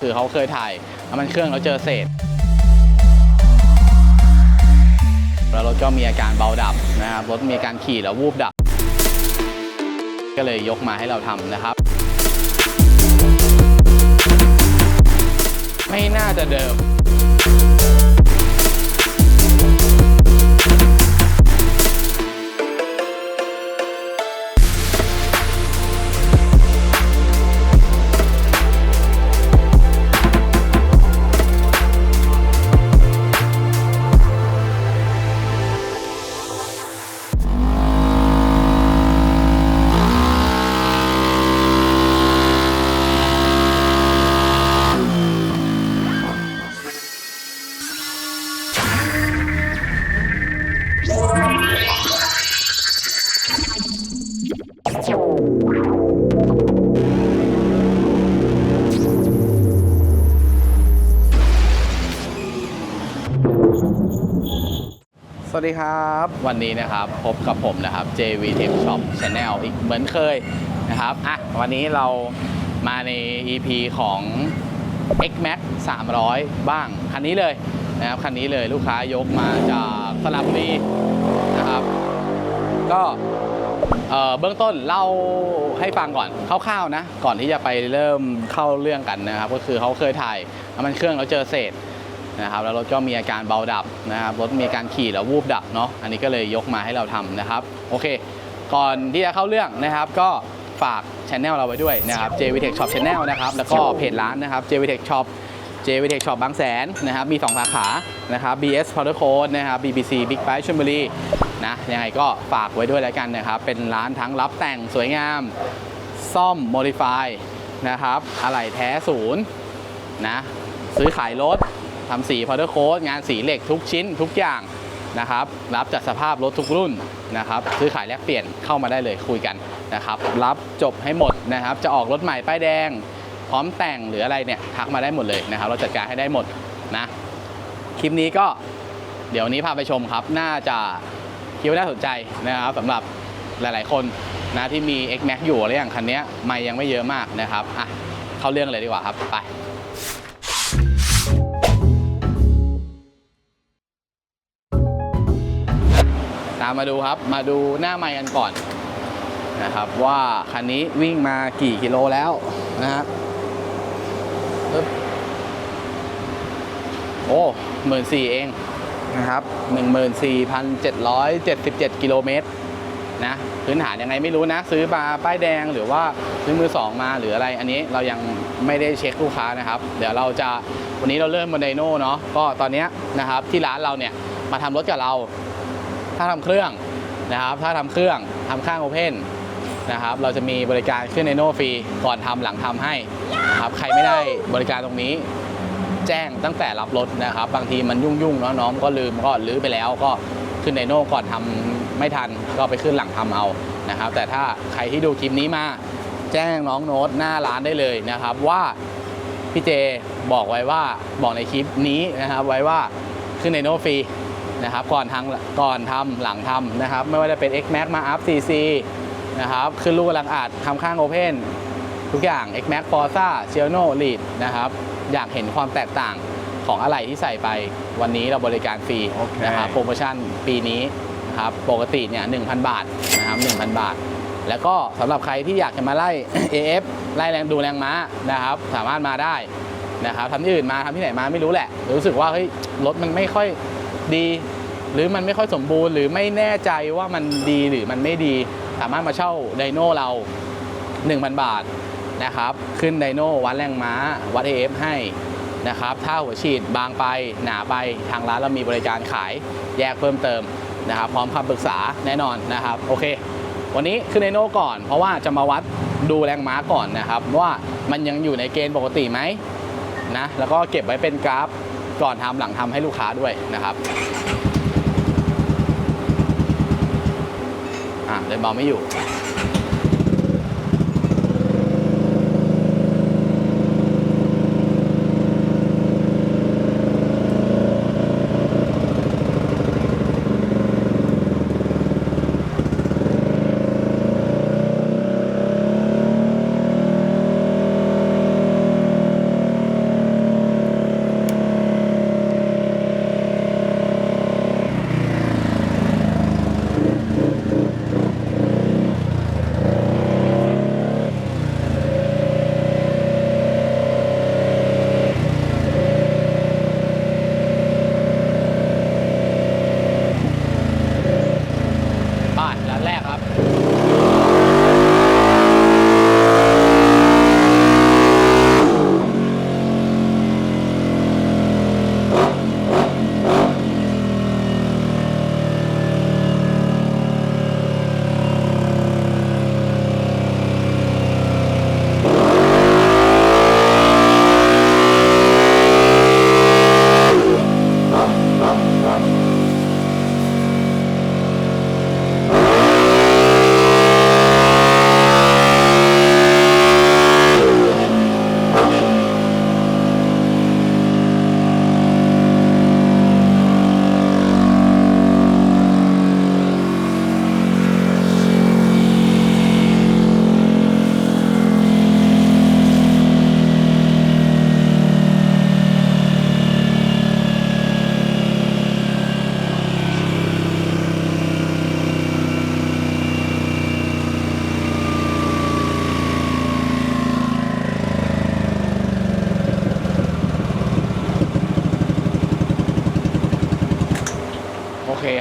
คือเขาเคยถ่ายน้ำมันเครื่องแล้วเจอเศษ แล้วรถก็มีอาการเบาดับนะครับ รถมีอาการขี่แล้ววูบดับ ก็เลยยกมาให้เราทำนะครับ ไม่น่าจะเดิม สวัสดีครับ วันนี้นะครับพบกับผมนะครับ JV Tech Shop Channel อีกเหมือนเคยนะครับอะวันนี้เรามาใน EP ของ X Max 300 บ้าง คันนี้เลยนะครับคันนี้เลยลูกค้ายกมาจากสระบุรีนะครับ ก็ เบื้องต้นเล่าให้ฟังก่อนคร่าวๆนะ ก่อนที่จะไปเริ่มเข้าเรื่องกันนะครับ ก็คือเขาเคยถ่ายน้ำมันเครื่องแล้วเจอเศษนะครับ แล้วรถก็มีอาการเบาดับนะครับ รถมีอาการขี่แล้ววูบดับเนาะ อันนี้ก็เลยยกมาให้เราทำนะครับ โอเค ก่อนที่จะเข้าเรื่องนะครับก็ฝากช anel เราไว้ด้วยนะครับ JVTech Shop Channel นะครับ แล้วก็เพจร้านนะครับ JVTech Shop JVTech Shop บางแสนนะครับมี 2 สาขานะครับ BS Powder Coat นะครับ BBC Big Bike ชลบุรีนะยังไงก็ฝากไว้ด้วยแล้วกันนะครับ เป็นร้านทั้งรับแต่งสวยงาม ซ่อม Modify นะครับอะไหล่แท้ศูนย์นะซื้อขายรถทำสีพาวเดอร์โค้ดงานสีเหล็กทุกชิ้นทุกอย่างนะครับ รับจากสภาพรถทุกรุ่นนะครับ ซื้อขายแลกเปลี่ยนเข้ามาได้เลยคุยกันนะครับ รับจบให้หมดนะครับ จะออกรถใหม่ป้ายแดง พร้อมแต่งหรืออะไรเนี่ยทักมาได้หมดเลยนะครับ เราจัดการให้ได้หมดนะ คลิปนี้ก็เดี๋ยวนี้พาไปชมครับ น่าจะคิดว่าน่าสนใจนะครับสำหรับหลาย ๆ คนนะที่มี X Max อยู่อะไรอย่างคันนี้ไม่ยังไม่เยอะมากนะครับอะเข้าเรื่องเลยดีกว่าครับไปตามมาดูครับมาดูหน้าไมค์กันก่อนนะครับว่าคันนี้วิ่งมากี่กิโลแล้วนะฮะ โอ้หมื่นสี่เองนะครับหนึ่งหมื่นสี่พันเจ็ดร้อยเจ็ดสิบเจ็ดกิโลเมตรนะพื้นฐานยังไงไม่รู้นะ ซื้อมาป้ายแดงหรือว่าซื้อมือสองมาหรืออะไร อันนี้เรายังไม่ได้เช็คลูกค้านะครับ เดี๋ยวเราจะวันนี้เราเริ่มบนไดโน่เนาะก็ตอนเนี้ยนะครับที่ร้านเราเนี่ยมาทำรถกับเรา ถ้าทำเครื่องนะครับ ถ้าทำเครื่องทำข้างโอเพนนะครับเราจะมีบริการขึ้นในโนฟรีก่อนทำหลังทำให้นะครับใครไม่ได้บริการตรงนี้ แจ้งตั้งแต่รับรถนะครับ บางทีมันยุ่งๆเนาะน้องก็ลืมก็ลื้อไปแล้วก็ขึ้นในโน่ก่อนทำไม่ทันก็ไปขึ้นหลังทำเอานะครับ แต่ถ้าใครที่ดูคลิปนี้มาแจ้งน้องโน้ตหน้าร้านได้เลยนะครับ ว่าพี่เจบอกไว้ว่าบอกในคลิปนี้นะครับ ไว้ว่าขึ้นในโน่ฟรีนะครับ ก่อนทางก่อนทำหลังทำนะครับ ไม่ว่าจะเป็น X Max มา Up CC นะครับขึ้นลูกกำลังอัดทำข้าง Open ทุกอย่าง X Max Forza c i e l o Lead นะครับ อยากเห็นความแตกต่างของอะไรที่ใส่ไป วันนี้เราบริการฟรีโอเค นะครับโปรโมชั่นปีนี้นะครับปกติเนี่ย1,000 บาทนะครับ1,000 บาท แล้วก็สำหรับใครที่อยากจะมาไล่ AF ไล่แรงดูแรงม้านะครับสามารถมาได้นะครับทำที่อื่นมาทำที่ไหนมาไม่รู้แหละ รู้สึกว่าเฮ้ยรถมันไม่ค่อยดี หรือมันไม่ค่อยสมบูรณ์ หรือไม่แน่ใจว่ามันดีหรือมันไม่ดี สามารถมาเช่าไดโน่เรา 1,000 บาท นะครับ ขึ้นไดโน่วัดแรงม้า วัด AF ให้นะครับ ถ้าหัวฉีดบางไปหนาไปทางร้านเรามีบริการขายแยกเพิ่มเติมนะครับ พร้อมคำปรึกษาแน่นอนนะครับ โอเค วันนี้ขึ้นไดโน่ก่อน เพราะว่าจะมาวัดดูแรงม้าก่อนนะครับ ว่ามันยังอยู่ในเกณฑ์ปกติไหมนะแล้วก็เก็บไว้เป็นกราฟก่อนทำหลังทำให้ลูกค้าด้วยนะครับอะเดินเบาไม่อยู่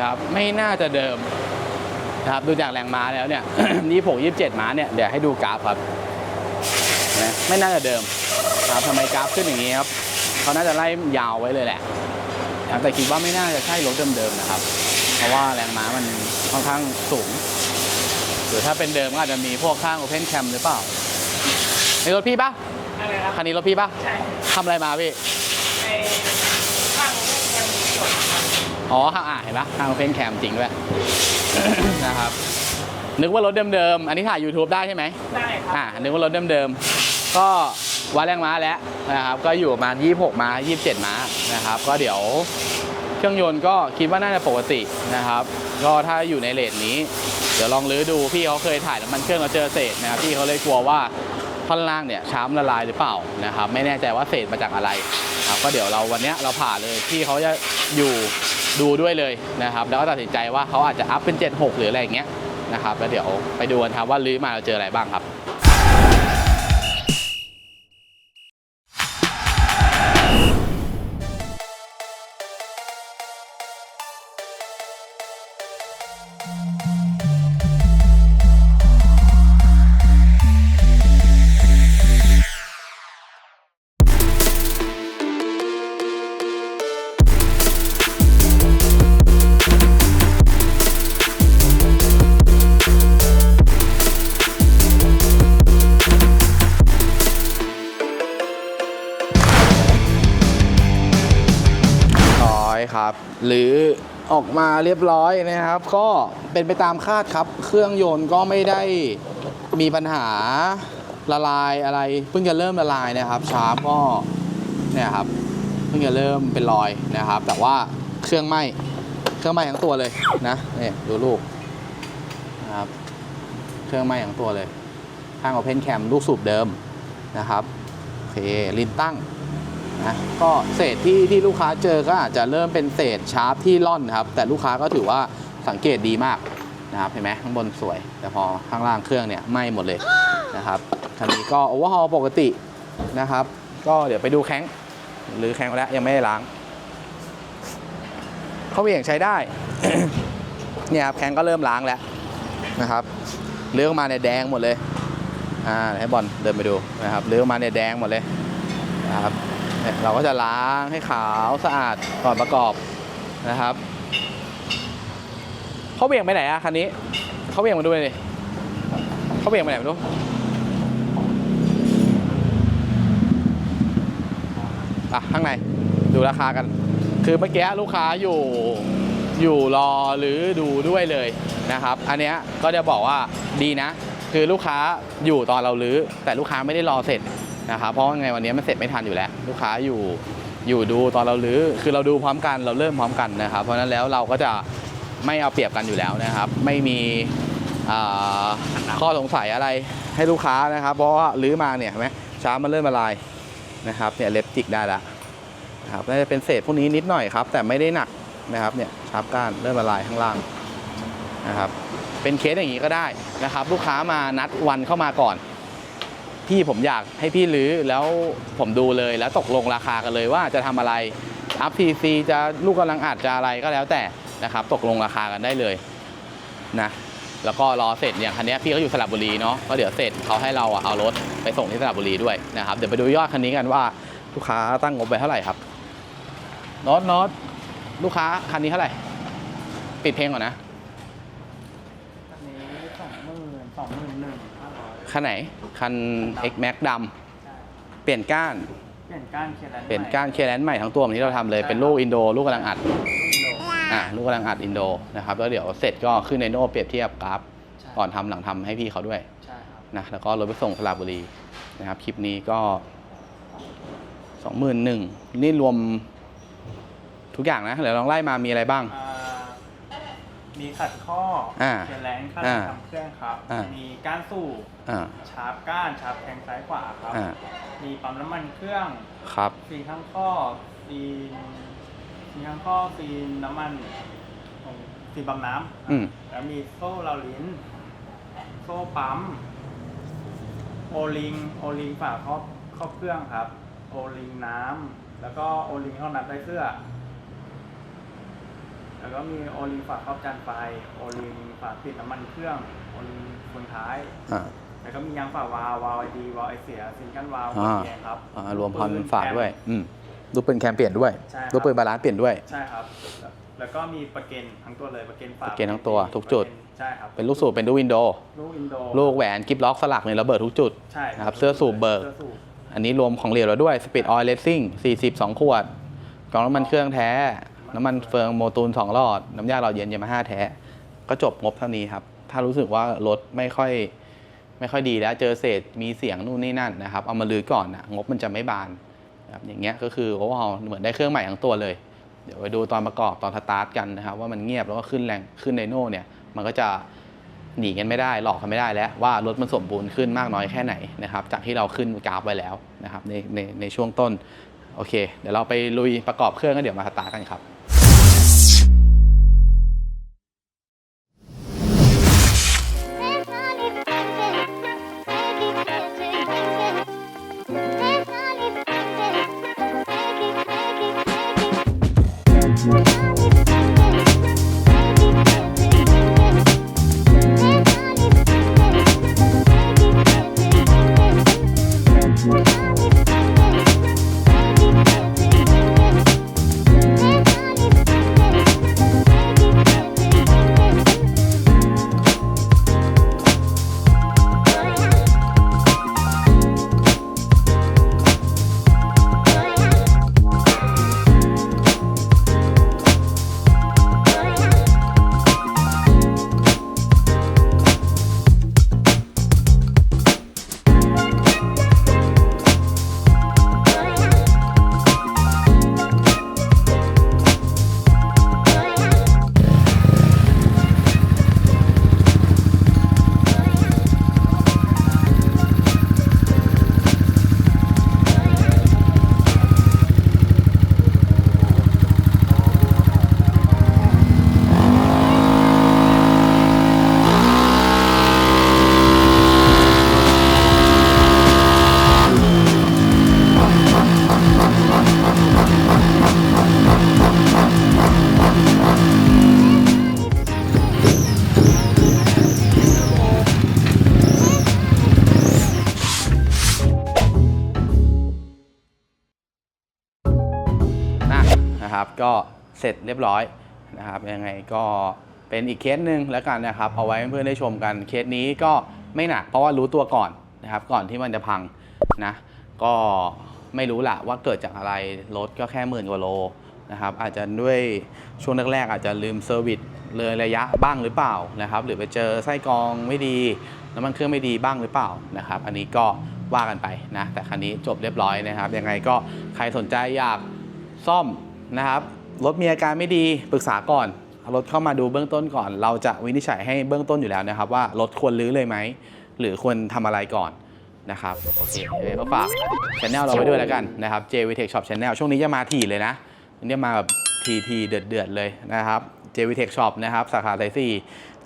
นะครับไม่น่าจะเดิมนะครับดูจากแรงม้าแล้วเนี่ยยี่หกยี่เจ็ดม้าเนี่ยเดี๋ยวให้ดูกราฟครับเห็นไหมไม่น่าจะเดิมครับทำไมกราฟขึ้นอย่างนี้ครับเขาน่าจะไล่ยาวไว้เลยแหละนะครับแต่คิดว่าไม่น่าจะใช่รถเดิมๆนะครับ เพราะว่าแรงม้ามันค่อนข้างสูง หรือถ้าเป็นเดิมก็อาจจะมีพวกข้าง Open Cam หรือเปล่าในรถพี่ปะอะไรครับคันนี้รถพี่ปะใช่ทำอะไรมาพี่ในข้างแคมมีจดครับ อ๋อข้างอะเห็นปะข้าง Open Cam จริงด้วยนะครับ นึกว่ารถเดิมๆ อันนี้ถ่าย YouTube ได้ใช่ไหมได้ครับอ่านึกว่ารถเดิมๆ ก็วัดแรงม้าแล้วนะครับ ก็อยู่ประมาณ 26 ม้า 27 ม้านะครับ ก็เดี๋ยวเครื่องยนต์ก็คิดว่าน่าจะปกตินะครับ ก็ถ้าอยู่ในเลทนี้ เดี๋ยวลองลื้อดูพี่เขาเคยถ่ายน้ำมันเครื่องเราเจอเศษนะครับพี่เขาเลยกลัวว่า ท่อนล่างเนี่ยช้ำละลายหรือเปล่านะครับไม่แน่ใจว่าเศษมาจากอะไรครับก็เดี๋ยวเราวันนี้เราผ่าเลยพี่เขาจะอยู่ดูด้วยเลยนะครับแล้วก็ตัดสินใจว่าเขาอาจจะอัพเป็น 76 หรืออะไรอย่างเงี้ยนะครับแล้วเดี๋ยวไปดูกันครับว่าลื้อมาเราเจออะไรบ้างครับ ออกมาเรียบร้อยนะครับ ก็เป็นไปตามคาดครับ เครื่องยนต์ก็ไม่ได้มีปัญหาละลายอะไร เพิ่งจะเริ่มละลายนะครับชาร์ปก็เนี่ยครับเพิ่งจะเริ่มเป็นรอยนะครับ แต่ว่าเครื่องไหม้เครื่องไหม้ทั้งตัวเลยนะนี่ดูลูกนะครับเครื่องไหม้ทั้งตัวเลยข้าง Open Cam ลูกสูบเดิมนะครับโอเคลินตั้ง นะก็เศษที่ที่ลูกค้าเจอก็อาจจะเริ่มเป็นเศษชาร์ปที่ล่อนครับ แต่ลูกค้าก็ถือว่าสังเกตดีมากนะครับเห็นไหมข้างบนสวย แต่พอข้างล่างเครื่องเนี่ยไหม้หมดเลยนะครับคันนี้ก็โอเวอร์ฮอลปกตินะครับ ก็เดี๋ยวไปดูแข้งหรือแข้งแล้วยังไม่ได้ล้างเขาเหวี่ยงใช้ได้เนี่ยครับแข้งก็เริ่มล้างแล้วนะครับเลือกมาเนี่ยแดงหมดเลยอ่าให้บอลเดินไปดูนะครับเลือกมาเนี่ยแดงหมดเลยนะครับ เราก็จะล้างให้ขาวสะอาดก่อนประกอบนะครับเขาเบี่ยงไปไหนอะคันนี้เขาเบี่ยงมาดูเลยดิเขาเบี่ยงไปไหนไม่รู้อะข้างในดูราคากัน คือเมื่อกี้ลูกค้าอยู่อยู่รอหรือดูด้วยเลยนะครับ อันเนี้ยก็จะบอกว่าดีนะ คือลูกค้าอยู่ตอนเราลื้อแต่ลูกค้าไม่ได้รอเสร็จ นะครับเพราะว่าไงวันนี้มันเสร็จไม่ทันอยู่แล้ว ลูกค้าอยู่อยู่ดูตอนเราลื้อคือเราดูพร้อมกันเราเริ่มพร้อมกันนะครับ เพราะนั้นแล้วเราก็จะไม่เอาเปรียบกันอยู่แล้วนะครับ ไม่มีข้อสงสัยอะไรให้ลูกค้านะครับ เพราะว่าลื้อมาเนี่ยเห็นไหมช้ามันเริ่มละลายนะครับเนี่ยเล็บจิกได้ละนะครับน่าจะเป็นเศษพวกนี้นิดหน่อยครับ แต่ไม่ได้หนักนะครับเนี่ยชาร์ปก้านเริ่มละลายข้างล่างนะครับ เป็นเคสอย่างนี้ก็ได้นะครับ ลูกค้ามานัดวันเข้ามาก่อน พี่ผมอยากให้พี่รื้อแล้วผมดูเลยแล้วตกลงราคากันเลยว่าจะทำอะไรอัพพีซีจะลูกกำลังอัดจะอะไรก็แล้วแต่นะครับ ตกลงราคากันได้เลยนะแล้วก็รอเสร็จอย่างคันนี้พี่เขาอยู่สระบุรีเนาะก็เดี๋ยวเสร็จเขาให้เราเอารถไปส่งที่สระบุรีด้วยนะครับเดี๋ยวไปดูยอดคันนี้กันว่าลูกค้าตั้งงบไปเท่าไหร่ครับน็อตน็อตลูกค้าคันนี้เท่าไหร่ ปิดเพลงก่อนนะ อันนี้สองหมื่นสองหมื่นหนึ่งห้าร้อย คันไหน คัน X Max ดำเปลี่ยนก้าน เปลี่ยนก้านเคลันเปลี่ยนก้านเคแลนใหม่ทั้งตัวเหมือนที่เราทำเลยเป็นลูกอินโดลูกกำลังอัดอ่าลูกกำลังอัดอินโดนะครับแล้วเดี๋ยวเสร็จก็ขึ้นในโน่เปรียบเทียบกราฟก่อนทำหลังทำให้พี่เขาด้วยใช่ครับนะแล้วก็รถไปส่งสระบุรีนะครับคลิปนี้ก็สองหมื่นหนึ่งนี่รวมทุกอย่างนะเดี๋ยวลองไล่มามีอะไรบ้างอ่า มีขัดข้ออ่าเปลี่ยนแรงขั้นอ่าทำเครื่องครับ อ่ามีก้านสูบอ่าชาร์ปก้านชาร์ปแทงซ้ายขวาครับ อ่ามีปั๊มน้ำมันเครื่องครับ ฟีนข้างข้อฟีนฟีนข้างข้อฟีนน้ำมันของฟีนปั๊มน้ำอืม แล้วมีโซ่เราลิ้น โซ่ปั๊ม โอลิง โอลิงฝาครอบครอบเครื่องครับ โอลิงน้ำแล้วก็โอลิงเข้านัดได้เสื้อ แแล้วก็มีโอลิงฝาครอบจานไฟโอลิงฝาปิดน้ำมันเครื่องโอลิงคนท้าย อ่า แล้วก็มียางฝาวาล์ววาล์วไอดีวาล์วไอเสียซิงเกิลวาล์วอ่า แกนครับอ่ารวมพรปืฝากด้วยแอมอืมลูกปืนแคมเปลี่ยนด้วยใช่ครับ ลูกปืนบาลานซ์เปลี่ยนด้วย ใช่ครับ แล้วก็มีประเก็นทั้งตัวเลยประเก็นฝาประเก็นทั้งตัวทุกจุดใช่ครับเป็นลูกสูบเป็นดูวินโดว์ลูกอินโดลูกแหวนกิฟล็อกสลักเนี่ยระเบิดทุกจุด ใช่นะครับเสื้อสูบเบิก สื้อสูบอันนี้รวมของเหลวแล้วด้วยสปีดออยล์เลสซิ่ง42 ขวดกล่องน้ำมันเครื่องแท้ น้ำมันเฟืองโมตูน2หลอด น้ำยาหล่อเย็นยามาฮ่าแท้ ก็จบงบเท่านี้ครับ ถ้ารู้สึกว่ารถไม่ค่อยไม่ค่อยดีแล้วเจอเศษมีเสียงนู่นนี่นั่นนะครับ เอามาลือก่อนนะงบมันจะไม่บานครับอย่างเงี้ยก็คือโอ้โหเหมือนได้เครื่องใหม่ทั้งตัวเลย เดี๋ยวไปดูตอนประกอบตอนสตาร์ทกันนะครับว่ามันเงียบแล้วก็ขึ้นแรงขึ้นไดโน่เนี่ยมันก็จะหนีกันไม่ได้หลอกกันไม่ได้แล้วว่ารถมันสมบูรณ์ขึ้นมากน้อยแค่ไหนนะครับจากที่เราขึ้นกราฟไว้แล้วนะครับในในในช่วงต้นโอเค เดี๋ยวเราไปลุยประกอบเครื่องก็เดี๋ยวมาสตาร์ทกันครับ เสร็จเรียบร้อยนะครับยังไงก็เป็นอีกเคสหนึ่งแล้วกันนะครับเอาไว้เพื่อนได้ชมกันเคสนี้ก็ไม่หนักเพราะว่ารู้ตัวก่อนนะครับ ก่อนที่มันจะพังนะก็ไม่รู้ละว่าเกิดจากอะไรรถก็แค่หมื่นกว่าโลนะครับอาจจะด้วยช่วงแรกๆอาจจะลืมเซอร์วิสเลยระยะบ้างหรือเปล่านะครับ หรือไปเจอไส้กรองไม่ดีน้ำมันเครื่องไม่ดีบ้างหรือเปล่านะครับ อันนี้ก็ว่ากันไปนะแต่คันนี้จบเรียบร้อยนะครับ ยังไงก็ใครสนใจอยากซ่อมนะครับ รถมีอาการไม่ดีปรึกษาก่อนรถเข้ามาดูเบื้องต้นก่อน เราจะวินิจฉัยให้เบื้องต้นอยู่แล้วนะครับ ว่ารถควรรื้อเลยไหม หรือควรทำอะไรก่อนนะครับโอเคเดี๋ยวก็ฝากช anel เราไว้ด้วยแล้วกันนะครับ JV Tech Shop Channel ช่วงนี้จะมาถี่เลยนะวันนี้มาแบบทีทีเดือดเดือดๆเลยนะครับ JV Tech Shop นะครับสาขาไซซี่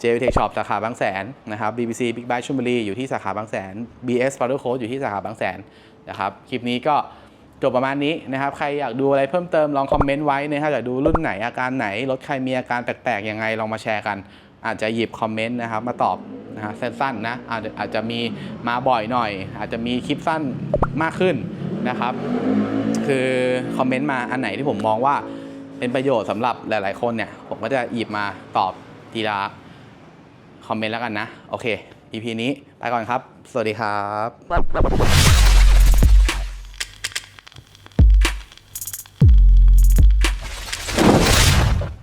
JV Tech Shop สาขาบางแสนนะครับ BBC Big Bike ชุมบุรีอยู่ที่สาขาบางแสน BS Powder Coat อยู่ที่สาขาบางแสนนะครับคลิปนี้ก็ จบประมาณนี้นะครับ ใครอยากดูอะไรเพิ่มเติมลองคอมเมนต์ไว้นะครับอยากดูรุ่นไหนอาการไหน รถใครมีอาการแปลกๆยังไงลองมาแชร์กัน อาจจะหยิบคอมเมนต์นะครับมาตอบนะฮะสั้นๆนะอาจจะอาจจะมีมาบ่อยหน่อย อาจจะมีคลิปสั้นมากขึ้นนะครับ คือคอมเมนต์มาอันไหนที่ผมมองว่าเป็นประโยชน์สำหรับหลาย ๆ คนเนี่ย ผมก็จะหยิบมาตอบทีละคอมเมนต์แล้วกันนะ โอเค EP นี้ไปก่อนครับ สวัสดีครับ